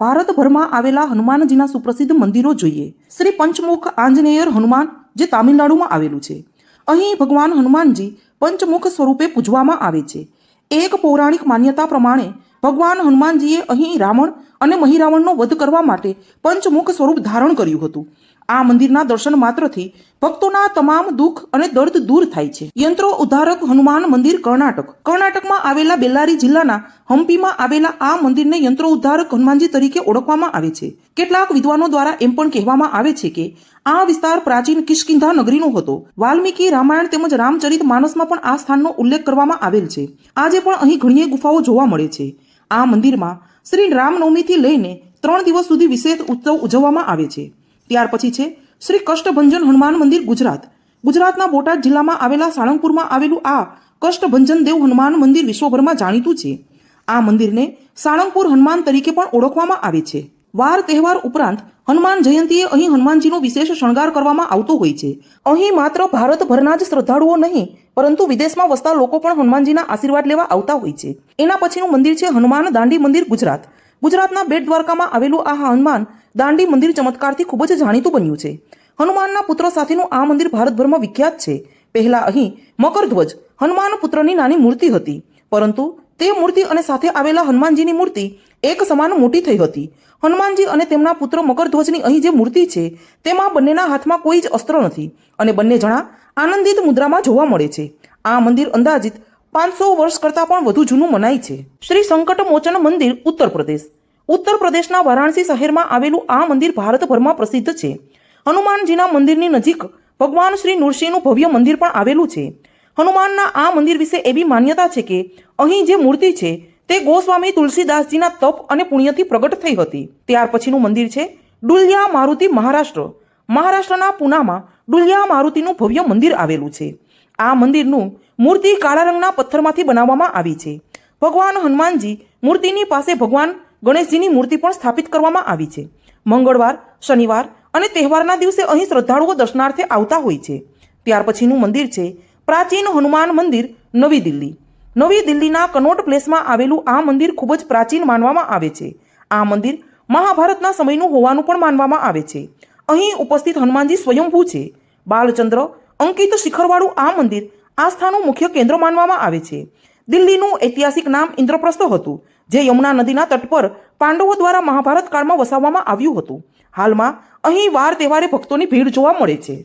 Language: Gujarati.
ભારતભરમાં આવેલા હનુમાનજીના સુપ્રસિદ્ધ મંદિરો જોઈએ. શ્રી પંચમુખ આંજનેયર હનુમાન, જે તામિલનાડુમાં આવેલું છે. અહીં ભગવાન હનુમાનજી પંચમુખ સ્વરૂપે પૂજવામાં આવે છે. એક પૌરાણિક માન્યતા પ્રમાણે, ભગવાન હનુમાનજીએ અહીં રાવણ અને મહિરાવણનો વધ કરવા માટે પંચમુખ સ્વરૂપ ધારણ કર્યું હતું. આ મંદિરના દર્શન માત્રથી ભક્તોના તમામ દુઃખ અને દર્દ દૂર થાય છે. યંત્રો ઉદ્ધારક હનુમાન મંદિર કર્ણાટક. કર્ણાટકમાં આવેલા બેલ્લારી જિલ્લાના હમ્પીમાં આવેલા આ મંદિરને યંત્રો ઉદ્ધારક હનુમાનજી તરીકે ઓળખવામાં આવે છે. કેટલાક વિદ્વાનો દ્વારા એમ પણ કહેવામાં આવે છે કે આ વિસ્તાર પ્રાચીન કિષ્કિંધા નગરીનો હતો. વાલ્મીકી, રામાયણ તેમજ રામચરિત માનસમાં પણ આ સ્થાનનો ઉલ્લેખ કરવામાં આવેલ છે. આજે પણ અહીં ઘણીએ ગુફાઓ જોવા મળે છે. આ મંદિરમાં શ્રી રામનવમીથી લઈને ત્રણ દિવસ સુધી વિશેષ ઉત્સવ ઉજવવામાં આવે છે. ત્યાર પછી છે, શ્રી કષ્ટભંજન હનુમાન મંદિર ગુજરાત. ગુજરાતના બોટાદ જિલ્લામાં આવેલા સાળંગપુરમાં આવેલું આ કષ્ટભંજન દેવ હનુમાન મંદિર વિશ્વભરમાં જાણીતું છે. આ મંદિરને સાળંગપુર હનુમાન તરીકે પણ ઓળખવામાં આવે છે. વાર તહેવાર ઉપરાંત હનુમાન જયંતીએ અહીં હનુમાનજીનો વિશેષ શણગાર કરવામાં આવતો હોય છે. અહીં માત્ર ભારતભરના જ શ્રદ્ધાળુઓ નહીં, પરંતુ વિદેશમાં વસતા લોકો પણ હનુમાનજીના આશીર્વાદ લેવા આવતા હોય છે. એના પછીનું મંદિર છે હનુમાન દાંડી મંદિર ગુજરાત. ગુજરાતના બેટ દ્વારકામાં આવેલું આ હનુમાન દાંડી મંદિર ચમત્કારથી ખૂબ જ જાણીતું બન્યું છે. હનુમાનના પુત્ર સાથેનું આ મંદિર ભારતભરમાં વિખ્યાત છે. પહેલા અહીં મકરધ્વજ હનુમાન પુત્રની નાની મૂર્તિ હતી. પરંતુ તે મૂર્તિ અને સાથે આવેલા હનુમાનજીની મૂર્તિ એક સમાન મોટી થઈ હતી. હનુમાનજી અને તેમના પુત્ર મકરધ્વજની અહીં જે મૂર્તિ છે, તેમાં બંનેના હાથમાં કોઈ જ અસ્ત્ર નથી અને બંને જણા આનંદિત મુદ્રામાં જોવા મળે છે. આ મંદિર અંદાજિત પાંચસો વર્ષ કરતાં પણ વધુ જૂનું મનાય છે. શ્રી સંકટ મોચન મંદિર ઉત્તર પ્રદેશ. ઉત્તર પ્રદેશના વારાણસી શહેરમાં આવેલું આ મંદિર ભારતભરમાં પ્રસિદ્ધ છે. હનુમાનજીના મંદિરની નજીક ભગવાન શ્રી નૃસિંહનું ભવ્ય મંદિર પણ આવેલું છે. હનુમાનના આ મંદિર વિશે એવી માન્યતા છે કે અહીં જે મૂર્તિ છે તે ગોસ્વામી તુલસીદાસજીના તપ અને પુણ્યથી પ્રગટ થઈ હતી. ત્યાર પછીનું મંદિર છે ડુલિયા મારુતિ મહારાષ્ટ્ર. મહારાષ્ટ્રના પુનામાં ડુલિયા મારુતિનું ભવ્ય મંદિર આવેલું છે. આ મંદિરનું મૂર્તિ કાળા રંગના પથ્થરમાંથી બનાવવામાં આવી છે. ભગવાન હનુમાનજી મૂર્તિની પાસે ભગવાન ગણેશજીની મૂર્તિ પણ સ્થાપિત કરવામાં આવી છે. મંગળવાર, શનિવાર અને તહેવારના દિવસે અહીં શ્રદ્ધાળુઓ દર્શનાર્થે આવતા હોય છે. ત્યાર પછીનું મંદિર છે. પ્રાચીન હનુમાન મંદિર, નવી દિલ્હી. નવી દિલ્હીના કનોટ પ્લેસમાં આવેલું આ મંદિર ખૂબ જ પ્રાચીન માનવામાં આવે છે. આ મંદિર મહાભારતના સમયનું હોવાનું પણ માનવામાં આવે છે. અહીં ઉપસ્થિત હનુમાનજી સ્વયંભૂ છે. બાલચંદ્ર, અંકિત શિખરવાળું આ મંદિર આસ્થાનું મુખ્ય કેન્દ્ર માનવામાં આવે છે. દિલ્હીનું ઐતિહાસિક નામ ઇન્દ્રપ્રસ્થ હતું, જે યમુના નદીના તટ પર પાંડવો દ્વારા મહાભારત કાળમાં વસાવવામાં આવ્યું હતું. હાલમાં અહીં વાર તહેવારે ભક્તોની ભીડ જોવા મળે છે.